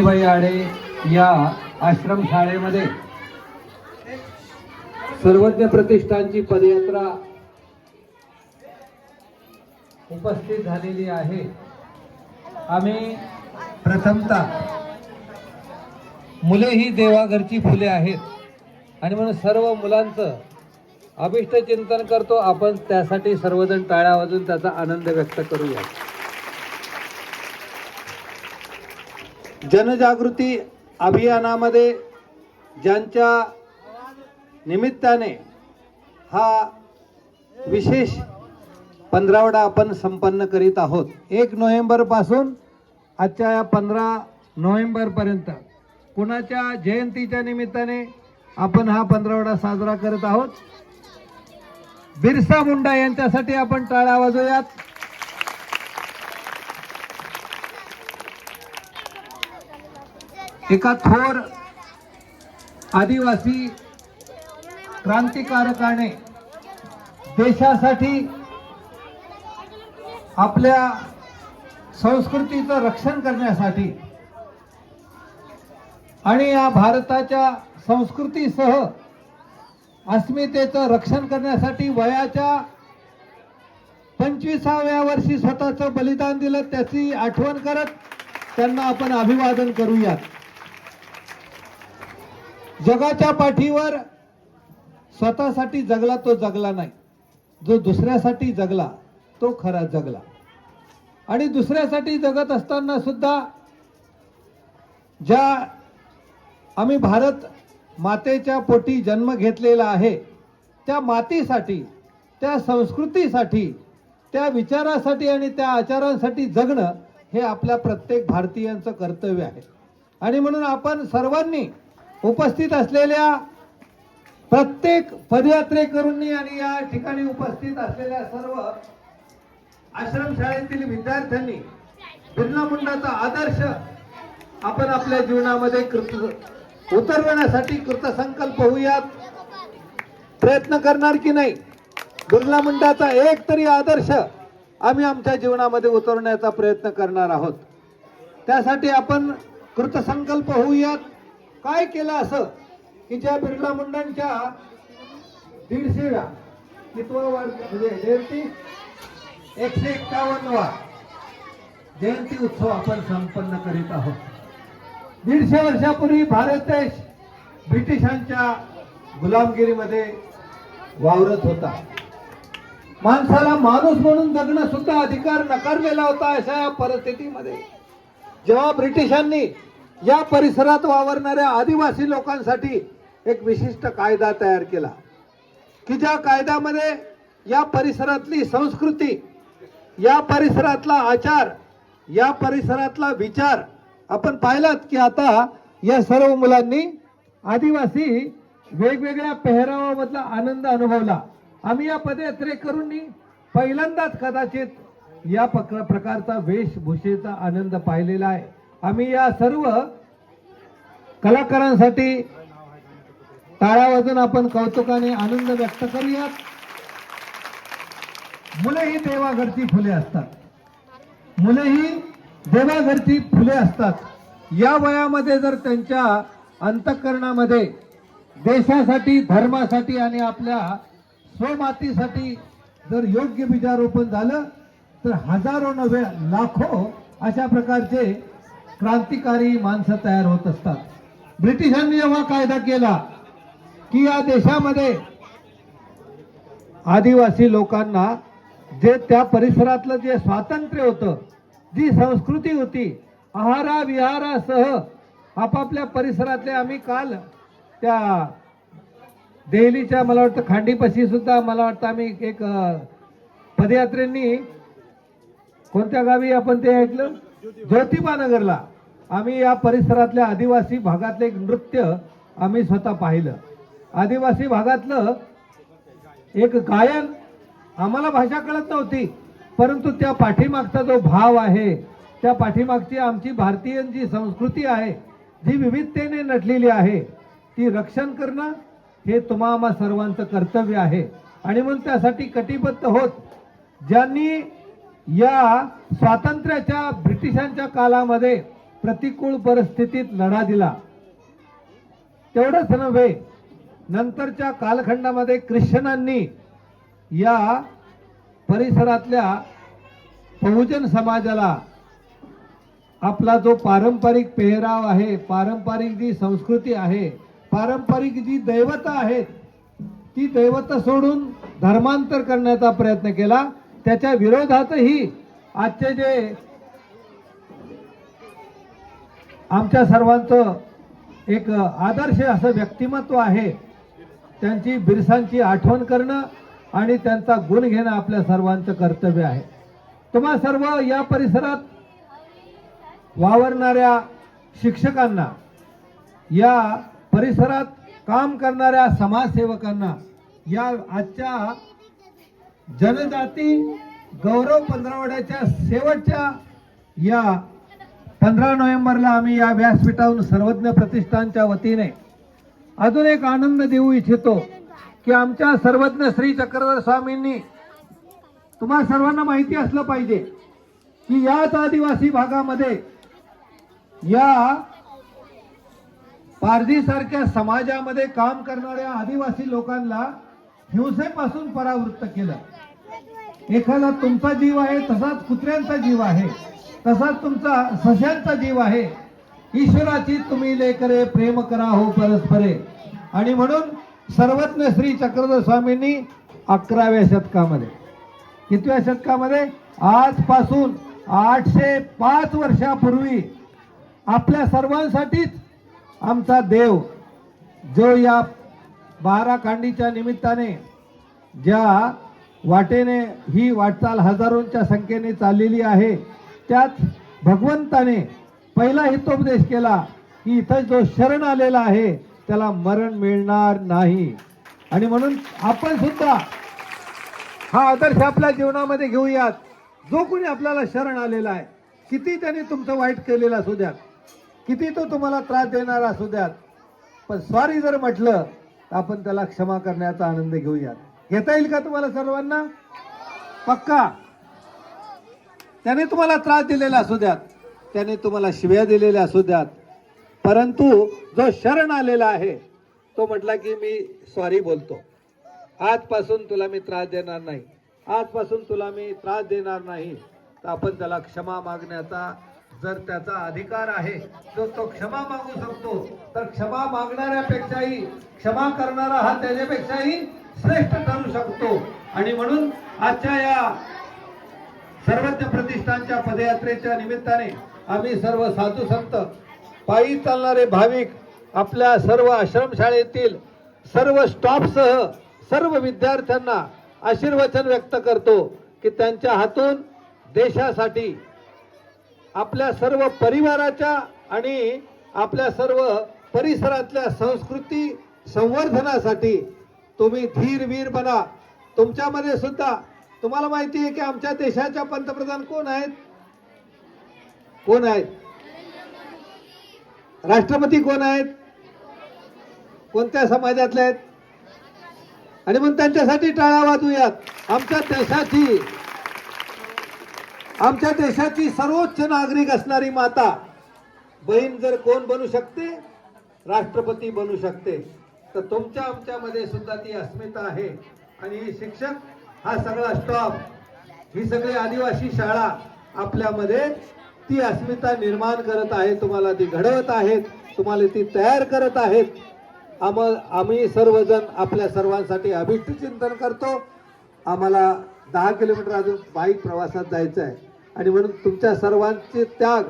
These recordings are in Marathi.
बाई आडे या आश्रम शाळेमध्ये सर्वज्ञ प्रतिष्ठानची पदयात्रा उपस्थित झालेली आहे. आम्ही प्रथमतः मुले ही देवाघरची फुले आहेत. आणि म्हणून सर्व मुलांचं अभिष्ट चिंतन करतो. आपण त्यासाठी सर्वजण टाळ्या वाजून त्याचा आनंद व्यक्त करूया. जनजागृती अभियानामध्ये ज्यांच्या निमित्ताने हा विशेष पंधरावडा आपण संपन्न करीत आहोत. एक नोव्हेंबरपासून आजच्या या पंधरा नोव्हेंबरपर्यंत कुणाच्या जयंतीच्या निमित्ताने आपण हा पंधरावडा साजरा करत आहोत? बिरसा मुंडा यांच्यासाठी आपण टाळ्या वाजवूयात. एका थोर आदिवासी क्रांतिकारकाने देशासाठी आपल्या संस्कृतीचं रक्षण करण्यासाठी आणि या भारताच्या संस्कृतीसह अस्मितेचं रक्षण करण्यासाठी वयाच्या पंचवीसाव्या वर्षी स्वतःचं बलिदान दिलं त्याची आठवण करत त्यांना आपण अभिवादन करूयात. जगाच्या पाठीवर स्वतःसाठी जगला तो जगला नाही. जो दुसऱ्यासाठी जगला तो खरा जगला. आणि दुसऱ्यासाठी जगत असताना सुद्धा ज्या आम्ही भारत मातेच्या पोटी जन्म घेतलेला आहे त्या मातीसाठी त्या संस्कृतीसाठी त्या विचारासाठी आणि त्या आचारांसाठी जगणं हे आपल्या प्रत्येक भारतीयांचं कर्तव्य आहे. आणि म्हणून आपण सर्वांनी उपस्थित असलेल्या प्रत्येक पदयात्रेकरूंनी आणि या ठिकाणी उपस्थित असलेल्या सर्व आश्रमशाळेतील विद्यार्थ्यांनी बिर्ला मुंडाचा आदर्श आपण आपल्या जीवनामध्ये कृत उतरवण्यासाठी कृतसंकल्प होऊयात. प्रयत्न करणार की नाही? बिर्ला मुंडाचा एक तरी आदर्श आम्ही आमच्या जीवनामध्ये उतरवण्याचा प्रयत्न करणार आहोत. त्यासाठी आपण कृतसंकल्प होऊयात. काय केलं असं? की ज्या बिर्ला मुंडांच्या दीडशेव्या कितवा वाढ म्हणजे जयंती एकशे एक्कावन्नवा जयंती उत्सव आपण संपन्न करीत आहोत. दीडशे वर्षापूर्वी भारत देश ब्रिटिशांच्या गुलामगिरीमध्ये वावरत होता. माणसाला माणूस म्हणून जगणं सुद्धा अधिकार नकारलेला होता अशा या परिस्थितीमध्ये. जेव्हा ब्रिटिशांनी या परिसरात वावरणाऱ्या आदिवासी लोकांसाठी एक विशिष्ट कायदा तयार केला. की ज्या कायद्यामध्ये या परिसरातली संस्कृती या परिसरातला आचार या परिसरातला विचार आपण पाहिलात की आता या सर्व मुलांनी आदिवासी वेगवेगळ्या पेहरावामधला आनंद अनुभवला. आम्ही या पदयात्रेकरूंनी पहिल्यांदाच कदाचित या प्रकारचा वेशभूषेचा आनंद पाहिलेला आहे. आम्ही या सर्व कलाकारांसाठी टाळ्या वाजून आपण कौतुकाने आनंद व्यक्त करूयात. मुले ही देवाघरची फुले असतात. मुले ही देवाघरची फुले असतात. या वयामध्ये जर त्यांच्या अंतःकरणामध्ये देशासाठी धर्मासाठी आणि आपल्या स्वमातीसाठी जर योग्य बीजारोपण झालं तर हजारो नव्हे लाखो अशा प्रकारचे क्रांतिकारी माणसं तयार होत असतात. ब्रिटिशांनी जेव्हा कायदा केला की या देशामध्ये आदिवासी लोकांना जे त्या परिसरातलं जे स्वातंत्र्य होतं जी संस्कृती होती आहारा विहारासह आपापल्या परिसरातले आम्ही काल त्या देहलीच्या मला वाटतं खांडीपाशी सुद्धा मला वाटतं आम्ही एक पदयात्रेंनी कोणत्या गावी आपण ते ऐकलं? ज्योतिबानगरला आम्ही या परिसरातल्या आदिवासी भागातलं एक नृत्य आम्ही स्वतः पाहिलं. आदिवासी भागातलं एक गायन आम्हाला भाषा कळत नव्हती परंतु त्या पाठीमागचा जो भाव आहे त्या पाठीमागची आमची भारतीय जी संस्कृती आहे जी विविधतेने नटलेली आहे ती रक्षण करणं हे तुम्हा सर्वांचं कर्तव्य आहे. आणि म्हणून त्यासाठी कटिबद्ध होत ज्यांनी या स्वातंत्र्याच्या ब्रिटिशांच्या कालामध्ये प्रतिकूल परिस्थितीत लढा दिला. तेवढंच नव्हे नंतरच्या कालखंडामध्ये ख्रिश्चनांनी या परिसरातल्या बहुजन समाजाला आपला जो पारंपरिक पेहराव आहे पारंपरिक जी संस्कृती आहे पारंपरिक जी दैवता आहेत ती दैवत सोडून धर्मांतर करण्याचा प्रयत्न केला. त्याच्या विरोधातही आजचे जे आमच्या सर्वांचं एक आदर्श असं व्यक्तिमत्व आहे त्यांची बिरसांची आठवण करणं आणि त्यांचा गुण घेणं आपल्या सर्वांचं कर्तव्य आहे. तुम्हा सर्व या परिसरात वावरणाऱ्या शिक्षकांना या परिसरात काम करणाऱ्या समाजसेवकांना या आजच्या जनजाती गौरव पंधरावड्याच्या शेवटच्या या पंधरा नोव्हेंबरला आम्ही या व्यासपीठावरून सर्वज्ञ प्रतिष्ठानच्या वतीने अजून एक आनंद देऊ इच्छितो की आमच्या सर्वज्ञ श्री चक्रधर स्वामींनी तुम्हा सर्वांना माहिती असलं पाहिजे की याच आदिवासी भागामध्ये या पारधीसारख्या समाजामध्ये काम करणाऱ्या आदिवासी लोकांना हिंसेपासून परावृत्त केलं. एखादा तुमचा जीव आहे तसाच कुत्र्यांचा जीव आहे तसाच तुमचा सस्यांचा जीव आहे. ईश्वराची तुम्ही लेकरे प्रेम करा हो परस्परे. आणि म्हणून सर्वज्ञ श्री चक्रधर स्वामींनी अकराव्या शतकामध्ये कितव्या शतकामध्ये? आजपासून आठशे पाच वर्षापूर्वी आपल्या सर्वांसाठीच आमचा देव जो या बारा कांडीच्या निमित्ताने ज्या वाटेने ही वाटचाल हजारोंच्या संख्येने चाललेली आहे त्यात भगवंताने पहिला हितोपदेश केला की इथं जो शरण आलेला आहे त्याला मरण मिळणार नाही. आणि म्हणून आपण सुद्धा हा आदर्श आपल्या जीवनामध्ये घेऊयात. जो कोणी आपल्याला शरण आलेला आहे किती त्याने तुमचं वाईट केलेलं असू द्यात किती तो तुम्हाला त्रास देणारा असू द्यात. पण सॉरी जर म्हटलं आपण त्याला क्षमा करण्याचा आनंद घेऊयात. घेता येईल का तुम्हाला सर्वांना? पक्का? त्याने तुम्हाला त्रास दिलेला असू द्यात. त्याने तुम्हाला शिव्या दिलेल्या असू द्यात. परंतु जो शरण आलेला आहे तो म्हटला की मी सॉरी बोलतो. आजपासून तुला मी त्रास देणार नाही. आजपासून तुला मी त्रास देणार नाही. तर आपण त्याला क्षमा मागण्याचा जर त्याचा अधिकार आहे तर तो क्षमा मागू शकतो तर क्षमा मागणाऱ्यापेक्षाही क्षमा करणारा हा त्याच्यापेक्षाही श्रेष्ठ ठरू शकतो. आणि म्हणून आजच्या या सर्वज्ञ प्रतिष्ठानच्या पदयात्रेच्या निमित्ताने आम्ही सर्व साधू संत पायी चालणारे भाविक आपल्या सर्व आश्रमशाळेतील सर्व स्टाफसह सर्व विद्यार्थ्यांना आशीर्वचन व्यक्त करतो की त्यांच्या हातून देशासाठी आपल्या सर्व परिवाराच्या आणि आपल्या सर्व परिसरातल्या संस्कृती संवर्धनासाठी तुम्ही धीर वीर बना. तुमच्यामध्ये सुद्धा तुम्हाला माहिती आहे की आमच्या देशाच्या पंतप्रधान कोण आहेत? कोण आहेत? राष्ट्रपती कोण आहेत? कोणत्या समाजातले आहेत? आणि मग त्यांच्यासाठी टाळ्या वाजवूयात आमच्या देशाची आमच्या देशाची सर्वोच्च नागरिक असणारी माता. बहीण जर कोण बनू शकते? राष्ट्रपती बनू शकते. तर तुमच्या आमच्यामध्ये सुद्धा ती अस्मिता आहे. आणि हे शिक्षक हा सगळा स्टॉप ही सगळी आदिवासी शाळा आपल्यामध्ये ती अस्मिता निर्माण करत आहे तुम्हाला ती घडवत आहेत तुम्हाला ती तयार करत आहेत. आम आम्ही सर्वजण आपल्या सर्वांसाठी अभिष्ट चिंतन करतो. आम्हाला दहा किलोमीटर अजून बाईक प्रवासात जायचं आहे आणि म्हणून तुमच्या सर्वांचे त्याग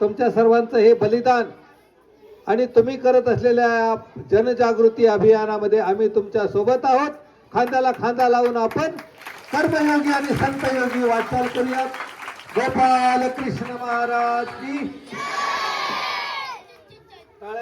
तुमच्या सर्वांचं हे बलिदान आणि तुम्ही करत असलेल्या जनजागृती अभियानामध्ये आम्ही तुमच्यासोबत आहोत. खांद्याला खांदा लावून आपण कर्मयोगी आणि संतयोगी वाटचाल करूयात. गोपाल कृष्ण महाराज की